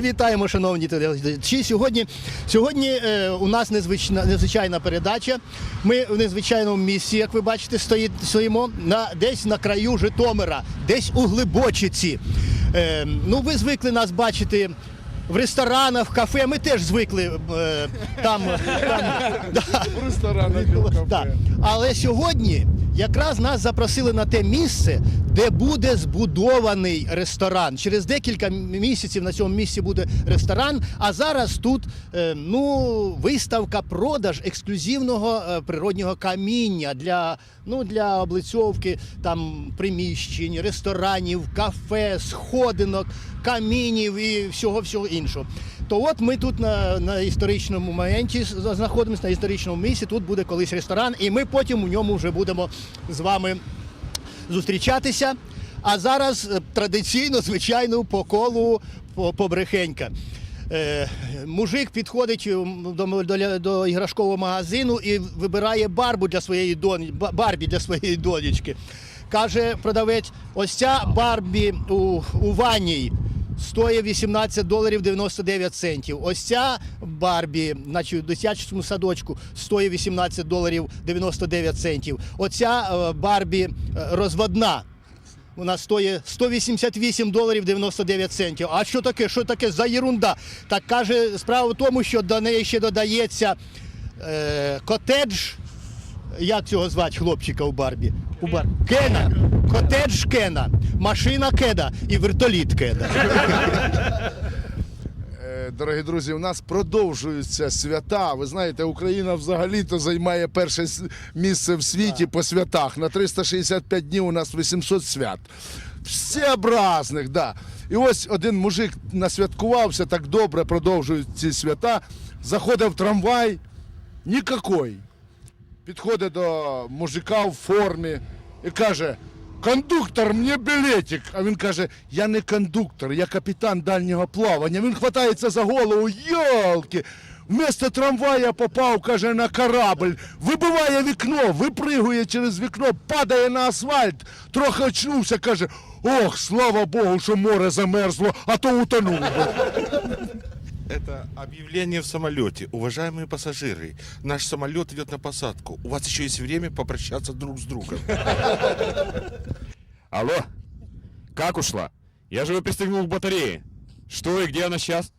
Вітаємо, шановні телеглядачі. Сьогодні, сьогодні е, у нас незвична, незвичайна передача. Ми в незвичайному місці, як ви бачите, стоїть, стоїмо на, десь на краю Житомира, десь у Глибочиці. Е, ну, ви звикли нас бачити. В ресторанах, в кафе ми теж звикли е, там, там да, В ресторанах і в кафе. Але сьогодні якраз нас запросили на те місце, де буде збудований ресторан. Через декілька місяців на цьому місці буде ресторан. А зараз тут е, ну, виставка продаж ексклюзивного е, природнього каміння для, ну, для облицьовки там, приміщень, ресторанів, кафе, сходинок, камінів і всього всього іншого. То от ми тут на, на історичному моменті знаходимося на історичному місці. Тут буде колись ресторан, і ми потім у ньому вже будемо з вами зустрічатися. А зараз е, традиційно, звичайно, по колу побрехенька. Е, мужик підходить до, до, до іграшкового магазину і вибирає барбу для своєї дон, барбі для своєї донечки. Каже продавець: ось ця барбі у, у ванній стоїть 18 доларів 99 центів. Ось ця Барбі, значить, в дитячому садочку стоїть 18 доларів 99 центів. Оця е, Барбі е, розводна. Вона стоїть 188 доларів 99 центів. А що таке? Що таке за єрунда? Так каже, справа в тому, що до неї ще додається е, котедж. Як цього звати хлопчика у Барбі? У Бар... Кена. Котедж Кена, машина Кеда і вертоліт Кеда. Е, Дорогі друзі, у нас продовжуються свята. Ви знаєте, Україна взагалі-то займає перше місце в світі по святах. На 365 днів у нас 800 свят. Всеобразних, да. І ось один мужик насвяткувався, так добре продовжують ці свята. Заходив в трамвай, нікакой. Підходить до мужика в формі і каже: Кондуктор, мені білетик. А він каже: Я не кондуктор, я капітан дальнього плавання. Він хватається за голову, йолки. Вместо трамвая попав, каже, на корабль, вибиває вікно, випригує через вікно, падає на асфальт, трохи очнувся, каже: Ох, слава Богу, що море замерзло, а то утонув. би». Это объявление в самолете. Уважаемые пассажиры, наш самолет идет на посадку. У вас еще есть время попрощаться друг с другом. Алло? Как ушла? Я же его пристегнул к батарее. Что и где она сейчас?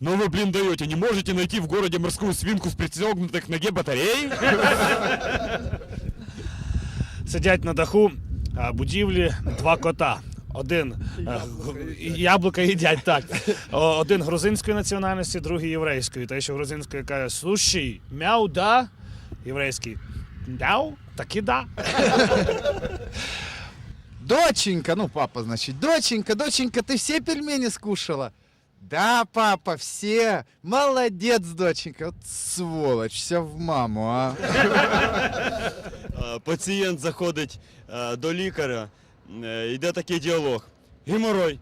Ну вы, блин, даете, не можете найти в городе морскую свинку с пристегнутой к ноге батареей? сидять на даху а, будівлі два кота. Один е, яблука їдять, так. Один грузинської національності, другий єврейської. Та що грузинською каже суші, мяу, да. Єврейський мяу, так і да. Доченька, ну папа, значит, доченька, доченька, ты все пельмени скушала? Да, папа, все. Молодец, доченька. Вот сволочь, вся в маму, а. Пацієнт заходить е, до лікаря, йде такий діалог. Геморой.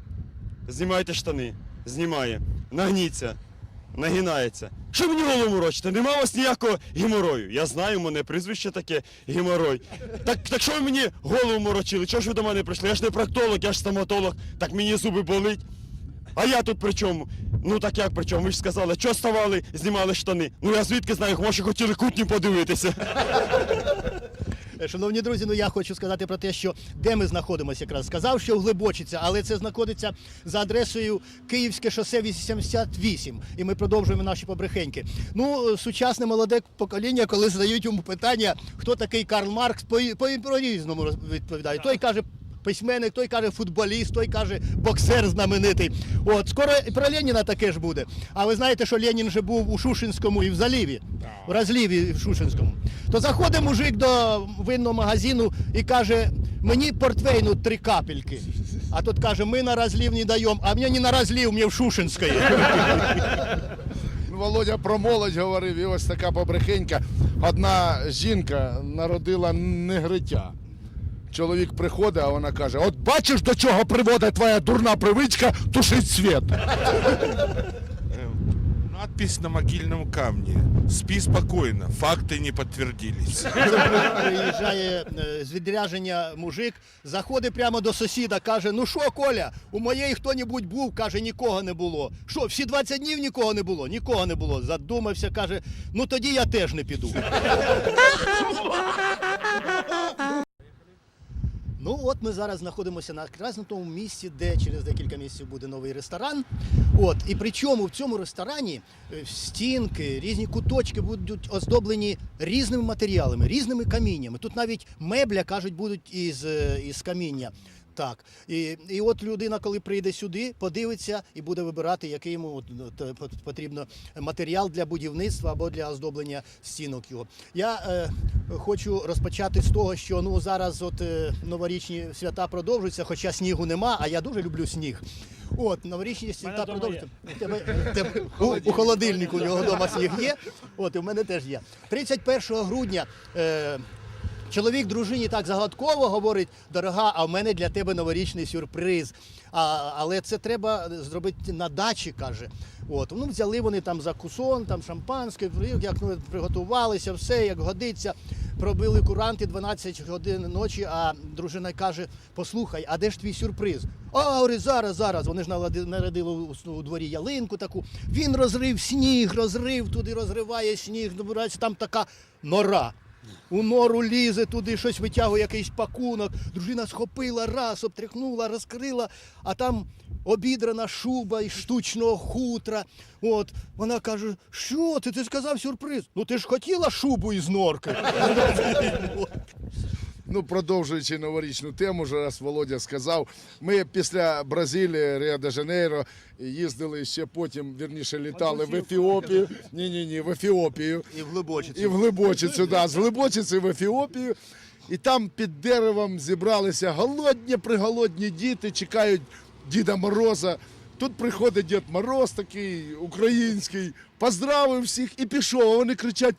Знімайте штани. Знімає. Нагніться. Нагинається. Що мені голову морочите? Нема у вас ніякого геморою. Я знаю, у мене прізвище таке геморой. Так, так що ви мені голову морочили? Чого ж ви до мене прийшли? Я ж не проктолог, я ж стоматолог. Так мені зуби болить. А я тут при чому? Ну так як при чому? Ви ж сказали, що ставали, знімали штани. Ну я звідки знаю, може хотіли кутні подивитися. Шановні друзі, ну я хочу сказати про те, що де ми знаходимося якраз. Сказав, що в Глибочиця, але це знаходиться за адресою Київське шосе 88. І ми продовжуємо наші побрехеньки. Ну, сучасне молоде покоління, коли задають йому питання, хто такий Карл Маркс, по, по, по-різному роз- відповідає. Той каже. Письменник, той каже футболіст, той каже боксер знаменитий. От скоро і про Леніна таке ж буде. А ви знаєте, що Ленін вже був у Шушинському і в заліві, в розліві в Шушинському. То заходить мужик до винного магазину і каже: мені портвейну три капельки. А тут каже, ми на розлів не даємо, а мені не на розлів, мені в Шушинської. Ну, Володя про молодь говорив, і ось така побрехенька. Одна жінка народила негриття. Чоловік приходить, а вона каже: От бачиш, до чого приводить твоя дурна привичка тушить світ. Надпись на могильном камне. Спи спокойно, факты не подтвердились. Приїжджає е, з відрядження мужик, заходить прямо до сусіда, каже: Ну що, Коля, у моєї хто-небудь був, каже, нікого не було. Що, всі 20 днів нікого не було? Нікого не було. Задумався, каже, ну тоді я теж не піду. Ну от ми зараз знаходимося на красному місці, де через декілька місяців буде новий ресторан. От і причому в цьому ресторані е, стінки, різні куточки будуть оздоблені різними матеріалами, різними каміннями. Тут навіть мебля кажуть будуть із, е, із каміння. Так, і, і от людина, коли прийде сюди, подивиться і буде вибирати, який йому ну, потрібно матеріал для будівництва або для оздоблення стінок його. Я е, хочу розпочати з того, що ну зараз от е, новорічні свята продовжуються, хоча снігу нема, а я дуже люблю сніг. От новорічні свята продовжуються. У тебе, тебе у, у холодильнику у нього вдома сніг є. От і в мене теж є. 31 грудня. Е, Чоловік дружині так загадково говорить: дорога, а в мене для тебе новорічний сюрприз. А, але це треба зробити на дачі, каже. От, ну, взяли вони там закусон, там шампанське, як ну, приготувалися, все як годиться. Пробили куранти 12 годин ночі, а дружина каже: послухай, а де ж твій сюрприз? А, говорить, зараз, зараз. Вони ж нарядили у, дворі ялинку таку. Він розрив сніг, розрив, туди розриває сніг, добирається там така нора. У нору лізе туди, щось витягує, якийсь пакунок. Дружина схопила раз, обтряхнула, розкрила, а там обідрана шуба із штучного хутра. От вона каже: що ти? Ти сказав сюрприз? Ну ти ж хотіла шубу із норки. Ну, продовжуючи новорічну тему, вже раз Володя сказав. Ми після Бразилії, Ріо-де-Жанейро їздили ще потім, вірніше, літали в Ефіопію. Ні, ні, ні, в Ефіопію. І в глибочиці. І в Глибочицю, да, з Глибочиці в Ефіопію. І там під деревом зібралися голодні, приголодні діти, чекають Діда Мороза. Тут приходить Дід Мороз такий український, поздравив всіх і пішов. А вони кричать: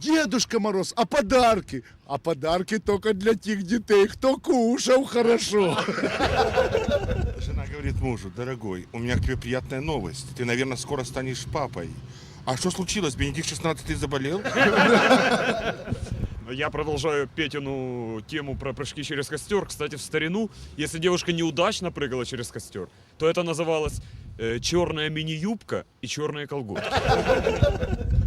Дедушка Мороз, а подарки? А подарки тільки для тих дітей, хто кушав хорошо. Жена говорит мужу, дорогой, у меня к тебе приятная новость. Ты, наверное, скоро станешь папой. А что случилось? Бенедикт 16 заболел? Я продолжаю Петину тему про прыжки через костер. Кстати, в старину, если девушка неудачно прыгала через костер, то это называлось э, черная мини-юбка и черные колготки.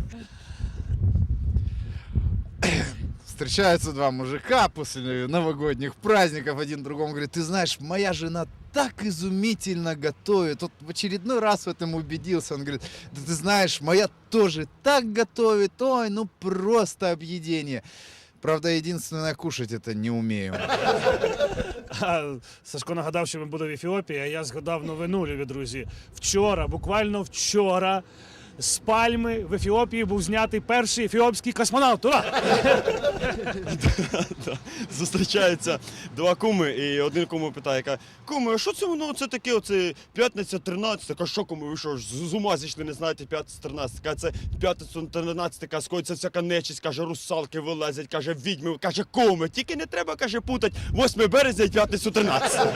Встречаются два мужика после новогодних праздников, один другому говорит, ты знаешь, моя жена так изумительно готовит. Вот в очередной раз в этом убедился. Он говорит, да ты знаешь, моя тоже так готовит. Ой, ну просто объедение. Правда, единственное, кушать это не умею. А, Сашко нагадав, що він буде в Ефіопії, а я згадав новину, любі друзі. Вчора, буквально вчора, з пальми в Ефіопії був знятий перший ефіопський космонавт. Ура! Зустрічаються два куми, і один куми питає, каже, куми, а що це воно це таке? Оце п'ятниця 13, каже, що куми, ви що з ума зійшли, не знаєте, п'ятниця 13. Каже, це п'ятниця 13, каже, скоїться всяка нечисть, каже, русалки вилазять, каже, відьми, каже, куми, тільки не треба, каже, путать 8 березня і п'ятницю 13.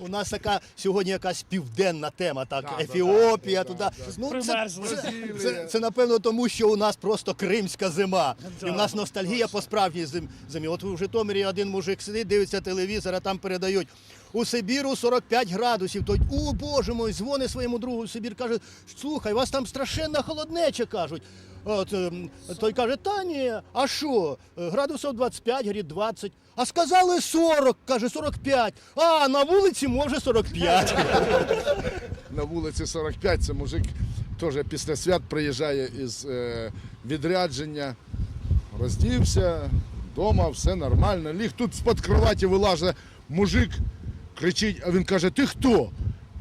У нас така сьогодні якась південна тема, так, Ефіопія, да, туди. да, Ну, це, це, це, це, напевно тому, що у нас просто кримська зима. І в нас ностальгія по справжній зим, зимі. От в Житомирі один мужик сидить, дивиться телевізор, а там передають. У Сибіру 45 градусів. Той, о боже мой, дзвонить своєму другу в Сибір, каже, слухай, у вас там страшенна холоднеча, кажуть. От, ем, той каже, та ні, а що? Градусів 25, говорить 20. А сказали 40, каже, 45. А на вулиці може 45. на вулиці 45. Це мужик теж після свят приїжджає із е, відрядження, роздівся, вдома все нормально. Ліг тут з-під кроваті вилазить мужик, кричить, а він каже: Ти хто?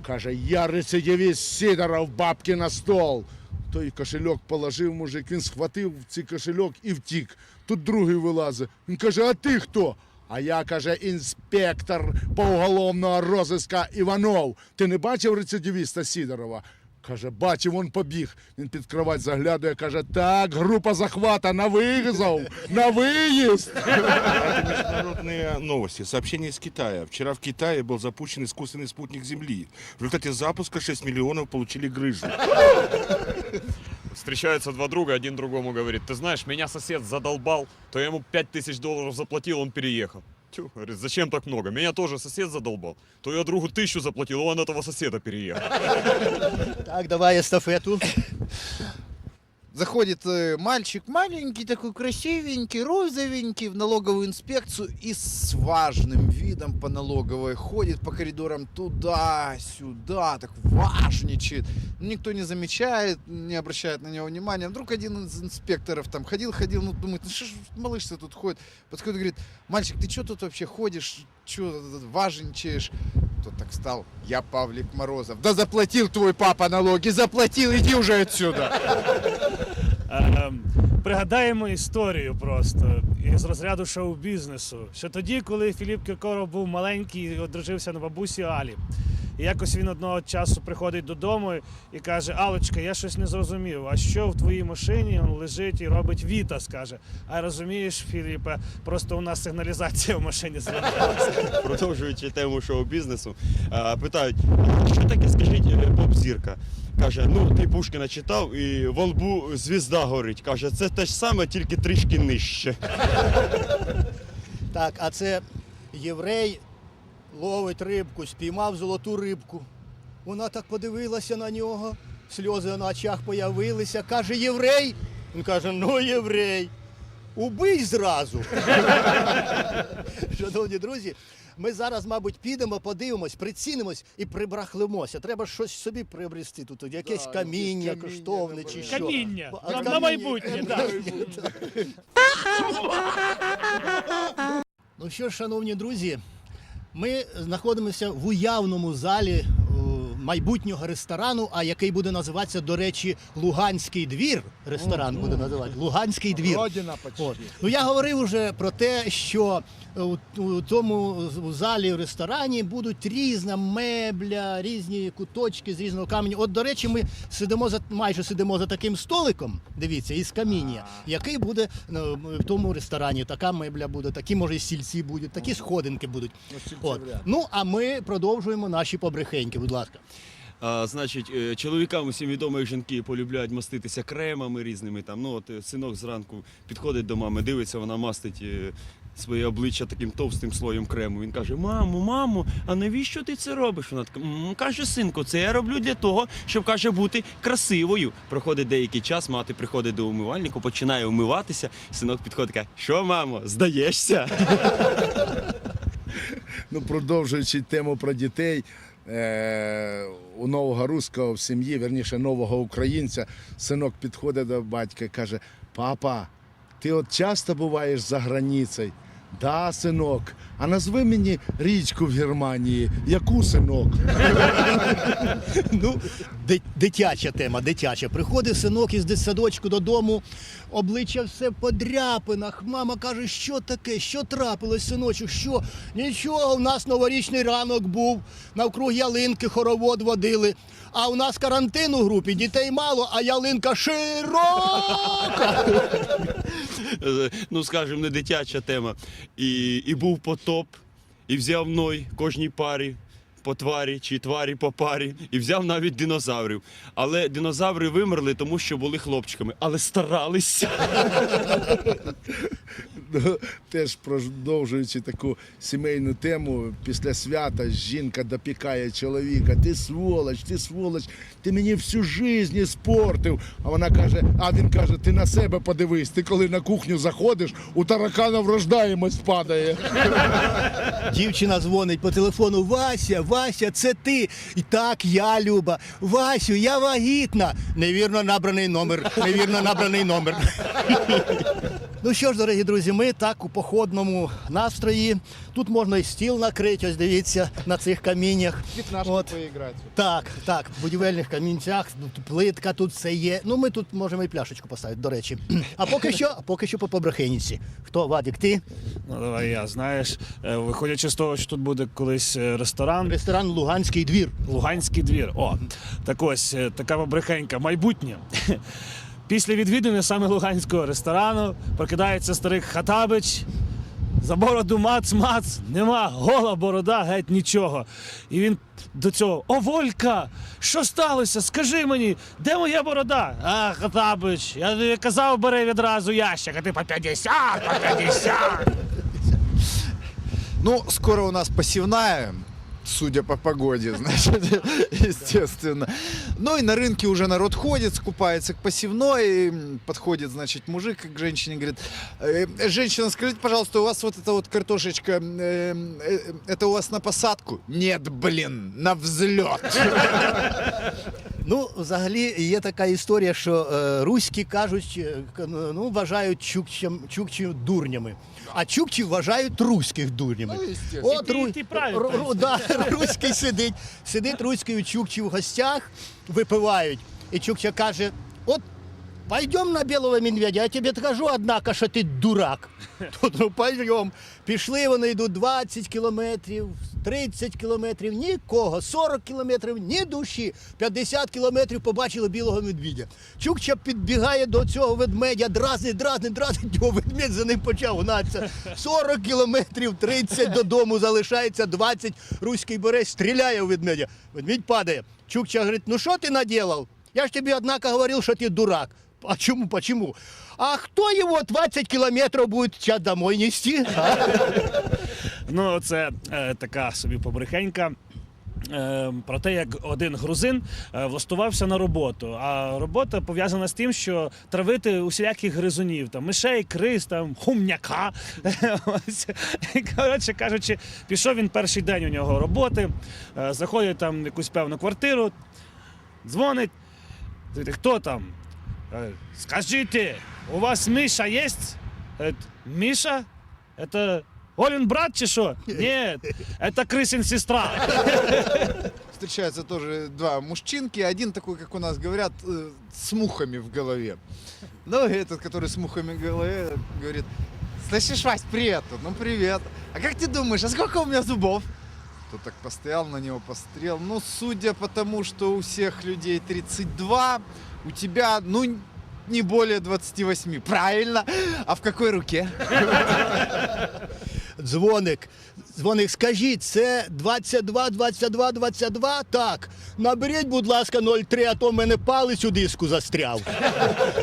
Каже, я рецидивіст Сидоров, бабки на стол. Той кошельок положив мужик, він схватив цей кошельок і втік. Тут другий вилазить. Він каже, а ти хто? А я, каже, інспектор по уголовного розыска Іванов. Ти не бачив рецидивіста Сидорова? Каже, бачив, він побіг. Він під кровать заглядує, каже, так, група захвата на визов, на виїзд. Международные новости. Сообщение из Китая. Вчера в Китае был запущен искусственный спутник Земли. В результате запуска 6 миллионов получили грыжу. Встречаются два друга, один другому говорит, ты знаешь, меня сосед задолбал, то я ему 5000 долларов заплатил, он переехал. Тю, говорит, зачем так много? Меня тоже сосед задолбал. То я другу тысячу заплатил, он этого соседа переехал. Так, давай естафету. Заходит э, мальчик маленький, такой красивенький, розовенький в налоговую инспекцию и с важным видом по налоговой ходит по коридорам туда-сюда, так важничает. Никто не замечает, не обращает на него внимания. Вдруг один из инспекторов там ходил-ходил, ну думает, ну что ж малыш-то тут ходит? Подходит и говорит, мальчик, ты что тут вообще ходишь? Что важничаешь? Тот так стал, я Павлик Морозов. Да заплатил твой папа налоги, заплатил, иди уже отсюда. Е, Пригадаємо історію просто із розряду шоу-бізнесу. Що тоді, коли Філіп Кіркоров був маленький і одружився на бабусі Алі. І якось він одного часу приходить додому і каже: Алочка, я щось не зрозумів. А що в твоїй машині він лежить і робить Віта, скаже. А розумієш, Філіпе, просто у нас сигналізація в машині зламалася. продовжуючи тему шоу-бізнесу, питають, що таке, скажіть, е, поп-зірка? Каже, ну ти Пушкіна читав і во лбу звізда горить. Каже, це те ж саме, тільки трішки нижче. Так, а це єврей ловить рибку, спіймав золоту рибку. Вона так подивилася на нього, сльози на очах появилися. Каже, єврей. Він каже, ну єврей. Убий зразу. Шановні друзі, ми зараз, мабуть, підемо, подивимось, прицілимось і прибрахлимося. Треба щось собі приобрести тут, якесь Да, каміння, якесь каміння коштовне чи що. Каміння. А, На- на майбутнє, так. Ну що ж, шановні друзі, ми знаходимося в уявному залі майбутнього ресторану, а який буде називатися, до речі, Луганський двір. Ресторан буде називати Луганський двір. Родина почти. От. Ну я говорив уже про те, що у, у тому у залі в ресторані будуть різна мебля, різні куточки з різного каменю. От, до речі, ми сидимо за майже сидимо за таким столиком. Дивіться, із каміння, який буде ну, в тому ресторані. Така мебля буде, такі може і стільці будуть, такі сходинки будуть. От. Ну а ми продовжуємо наші побрехеньки. Будь ласка. Значить, е, чоловікам усім відомо, жінки полюбляють маститися кремами різними. Там, ну, от, е, синок зранку підходить до мами, дивиться, вона мастить е, своє обличчя таким товстим слоєм крему. Він каже: Мамо, мамо, а навіщо ти це робиш? Вона така, «М, каже, синку, це я роблю для того, щоб каже бути красивою. Проходить деякий час, мати приходить до умивальнику, починає умиватися. Синок підходить, каже, що, мамо, здаєшся? Ну, продовжуючи тему про дітей, у нового руського в сім'ї, верніше нового українця, синок підходить до батька і каже: Папа, ти от часто буваєш за границею? Да, синок. А назви мені річку в Германії. Яку синок? Ну, ди- дитяча тема, дитяча. Приходить синок із дитсадочку додому, обличчя все в подряпинах. Мама каже, що таке, що трапилось, синочок, що? Нічого, у нас новорічний ранок був, навкруг ялинки хоровод водили. А у нас карантин у групі, дітей мало, а ялинка широка. Ну скажімо, не дитяча тема. І, і був потоп, і взяв ной кожній парі. по тварі чи тварі по парі, і взяв навіть динозаврів. Але динозаври вимерли, тому що були хлопчиками, але старалися. Теж продовжуючи таку сімейну тему, після свята жінка допікає чоловіка. Ти сволоч, ти сволоч, ти мені всю жизнь іспортив. А вона каже: а він каже: ти на себе подивись, ти коли на кухню заходиш, у таракана врождаємость падає. Дівчина дзвонить по телефону: Вася, Вася, це ти. І так, я Люба. Васю, я вагітна. Невірно набраний номер. Невірно набраний номер. Ну що ж, дорогі друзі, ми так у походному настрої. Тут можна і стіл накрити, ось дивіться на цих каміннях. От. поиграть. Так, так, в будівельних камінцях, тут плитка, тут все є. Ну, ми тут можемо і пляшечку поставити, до речі. А поки що, а поки що по побрехеніці. Хто, Вадік, ти? Ну давай я знаєш, е, виходячи з того, що тут буде колись е, ресторан, Ресторан Луганський двір. Луганський двір. О, так ось е, така побрехенька, майбутнє. Після відвідини саме луганського ресторану прокидається старик Хатабич. За бороду мац-мац, нема гола борода, геть нічого. І він до цього: О, Волька! Що сталося? Скажи мені, де моя борода? А, Хатабич, я тобі казав, бери відразу ящик, а ти по 50, по 50. Ну, скоро у нас посевная, судя по погоде, значит, естественно. Ну и на рынке уже народ ходит, скупается к посевной, м, подходит, значит, мужик к женщине, говорит, «Э, женщина, скажите, пожалуйста, у вас вот эта вот картошечка, э, э, это у вас на посадку? Нет, блин, на взлет. Ну, взагалі є така історія, що е, руські кажуть, е, ну, вважають чукчем, чукчів дурнями, а чукчі вважають руських дурнями. Ну. От І ти- ру- і ти правильно, ру- да, руський сидить, сидить руський у чукчі в гостях, випивають. І чукча каже: от пойдем на білого медведя, я тобі кажу, однако, що ти дурак. Тут ну пойдем. Пішли вони йдуть 20 кілометрів, 30 кілометрів, нікого, 40 кілометрів, ні душі, 50 кілометрів побачили білого медведя. Чукча підбігає до цього ведмедя, дразнить, дразнить, дразнить, його ведмедь за ним почав гнатися. 40 кілометрів, 30 додому залишається, 20, руський бере, стріляє у ведмедя. Ведмідь падає. Чукча говорить, ну що ти наділав? Я ж тобі, однако, говорив, що ти дурак. А чому, почему? А кто его 20 километров будет сейчас домой нести? Ну, це е, така собі побрехенька. Е, про те, як один грузин е, влаштувався на роботу. А робота пов'язана з тим, що травити усіляких гризунів, там мишей, криз, там хумняка. Коротше кажучи, пішов він перший день у нього роботи, е, заходить там в якусь певну квартиру, дзвонить. Хто там? Е, Скажіть, у вас Миша є? Говорить, Миша? Это Олин брат чи що? Нет, это крысин сестра. Встречаются тоже два мужчинки, один такой, как у нас говорят, э, с мухами в голове. Ну, и этот, который с мухами в голове, говорит, слышишь, Вась, привет. Ну, привет. А как ты думаешь, а сколько у меня зубов? Тот так постоял на него, посмотрел. Ну, судя по тому, что у всех людей 32, у тебя, ну, не более 28. Правильно. А в какой руке? Дзвоник. Дзвоник, скажіть, це 22, 22, 22? Так. Наберіть, будь ласка, 03, а то в мене палець у диску застряв.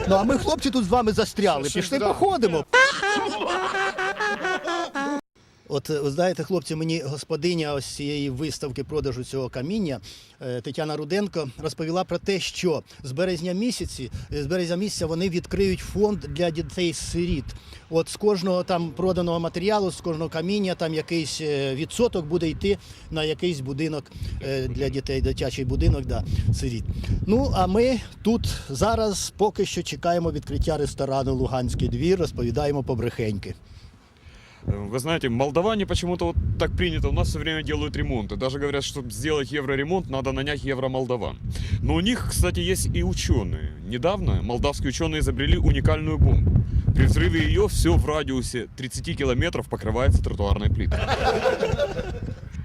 Ну, а ми, хлопці, тут з вами застряли. Пішли походимо. От знаєте, хлопці, мені господиня ось цієї виставки продажу цього каміння е, Тетяна Руденко розповіла про те, що з березня місяці, е, з березня місяця вони відкриють фонд для дітей-сиріт. От з кожного там проданого матеріалу, з кожного каміння, там якийсь е, відсоток буде йти на якийсь будинок для дітей, дитячий будинок, да, сиріт. Ну а ми тут зараз поки що чекаємо відкриття ресторану Луганський двір, розповідаємо побрехеньки. Э, Вы знаете, молдаване почему-то вот так принято, у нас все время делают ремонты. Даже говорят, чтобы сделать евроремонт, надо нанять евромолдаван. Но у них, кстати, есть и ученые. Недавно молдавские ученые изобрели уникальную бомбу. При взрыве ее все в радиусе 30 километров покрывается тротуарной плитой.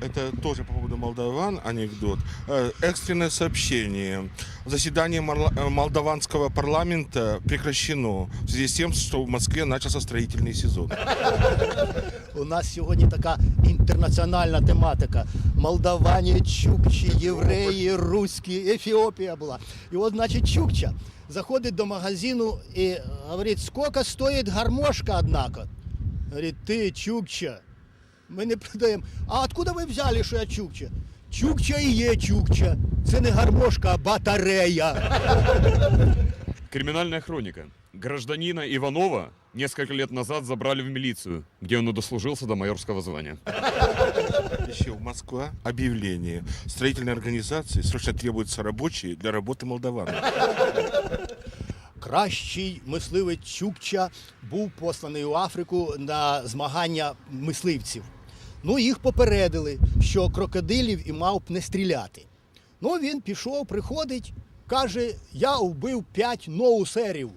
это тоже по поводу молдаван анекдот. Э, Экстренное сообщение. Заседание марла- э, молдаванского парламента прекращено в связи с тем, что в Москве начался строительный сезон. У нас сьогодні така інтернаціональна тематика. Молдавані, чукчі, євреї, руські, Ефіопія була. І от, значить, чукча заходить до магазину і говорить, скільки стоїть гармошка, однако. Говорить, ти чукча. Ми не продаємо. А откуда ви взяли, що я чукча? Чукча і є чукча. Це не гармошка, а батарея. Криминальная хроника. Гражданина Иванова несколько лет назад забрали в милицию, где он и дослужился до майорского звания. Еще в Москва объявление. Строительной организации срочно требуются рабочие для работы молдаван. Кращий мисливець Чукча був посланий у Африку на змагання мисливців. Ну, їх попередили, що крокодилів і мавп не стріляти. Ну, він пішов, приходить, каже: я вбив п'ять ноусерів.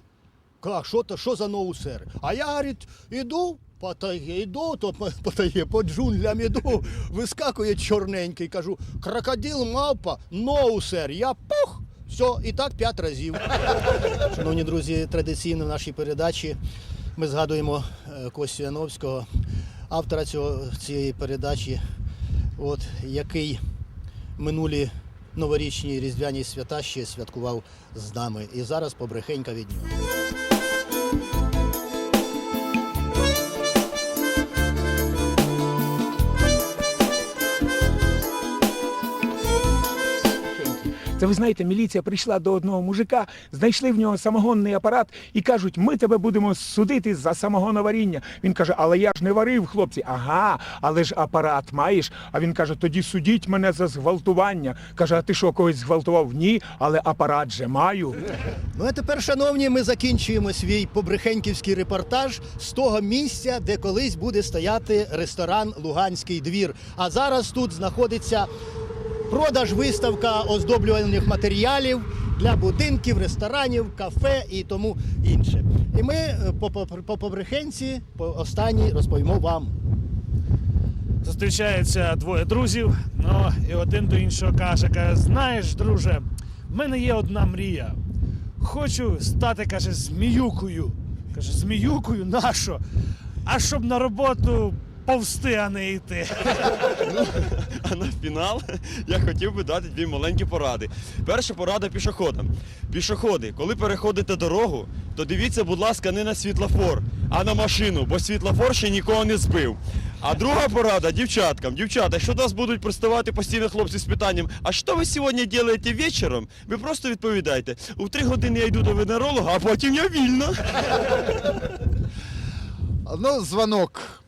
Ка, що, то, що за ноусери? А я, говорить, іду, по тайге йду, то по, по джунглям іду, вискакує чорненький, кажу, крокодил, мавпа, ноусер. Я пух! Все, і так п'ять разів. Шановні друзі, традиційно в нашій передачі ми згадуємо е, Костю Яновського, автора цього, цієї передачі, от, який минулі новорічні різдвяні свята ще святкував з нами. І зараз побрехенька від нього. Це ви знаєте, міліція прийшла до одного мужика, знайшли в нього самогонний апарат і кажуть, ми тебе будемо судити за самогоноваріння. Він каже, але я ж не варив, хлопці. Ага, але ж апарат маєш. А він каже, тоді судіть мене за зґвалтування. Каже, а ти що когось зґвалтував? Ні, але апарат же маю. Ну а тепер, шановні, ми закінчуємо свій побрехеньківський репортаж з того місця, де колись буде стояти ресторан Луганський двір. А зараз тут знаходиться продаж виставка оздоблювальних матеріалів для будинків, ресторанів, кафе і тому інше. І ми е, по, по, по побрехенці по останній розповімо вам. Зустрічаються двоє друзів, ну і один до іншого каже, каже, знаєш, друже, в мене є одна мрія. Хочу стати, каже, зміюкою. Каже, зміюкою нащо? А щоб на роботу повсти, а не йти. А на фінал я хотів би дати дві маленькі поради. Перша порада пішоходам. Пішоходи, коли переходите дорогу, то дивіться, будь ласка, не на світлофор, а на машину, бо світлофор ще нікого не збив. А друга порада дівчаткам. Дівчата, якщо до вас будуть приставати постійно хлопці з питанням, а що ви сьогодні робите вечором? Ви просто відповідайте, у три години я йду до венеролога, а потім я вільна. Ну, звонок в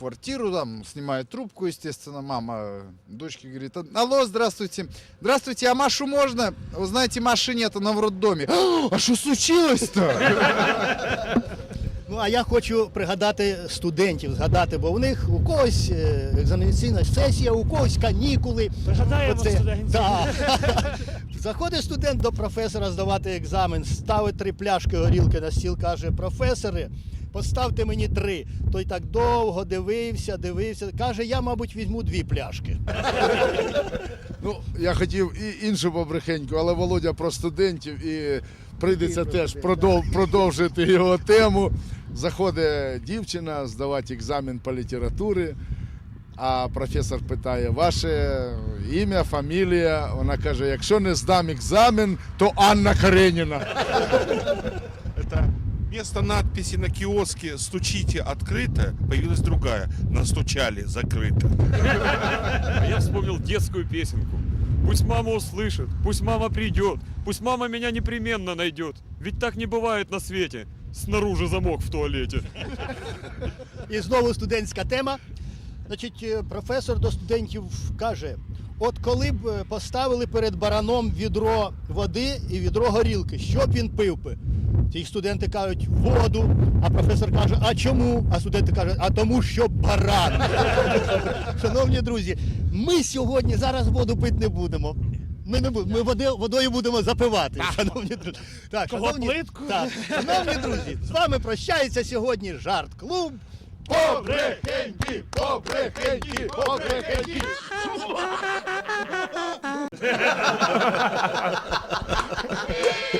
квартиру, там, снимает трубку, естественно, мама дочке говорит, алло, здравствуйте, здравствуйте, а Машу можно? Вы знаете, Маши нет, она в роддоме. А что случилось-то? Ну а я хочу пригадати студентів, згадати, бо у них у когось е, екзаменаційна сесія, у когось канікули. Пригадаємо Оце- студентів. Да. Заходить студент до професора здавати екзамен, ставить три пляшки горілки на стіл, каже, професори, поставте мені три. Той так довго дивився, дивився. Каже, я, мабуть, візьму дві пляшки. Ну, я хотів і іншу побрехеньку, але Володя про студентів і прийдеться теж продов- продовжити його тему. Заходить дівчина здавати екзамен по літературі, а професор питає, ваше ім'я, фамілія. Вона каже, якщо не здам екзамен, то Анна Кареніна. Это вместо надписи на киоске «Стучите открыто» появилась другая «Настучали закрыто». А я вспомнил детскую песенку. Пусть мама услышит, пусть мама придет, пусть мама меня непременно найдет. Ведь так не бывает на свете. Снаружи замок в туалете. І знову студентська тема. Значить, е, професор до студентів каже: от коли б е, поставили перед бараном відро води і відро горілки, що б він пив би? Ті студенти кажуть воду, а професор каже, а чому? А студенти кажуть, а тому, що баран. Шановні друзі, ми сьогодні зараз воду пити не будемо. Ми не будемо, ми води, водою будемо запивати. Шановні друзі. Так, Кого шановні, плитку? так, шановні друзі, з вами прощається сьогодні жарт клуб. Побрехеньки, побрехеньки, побрехеньки.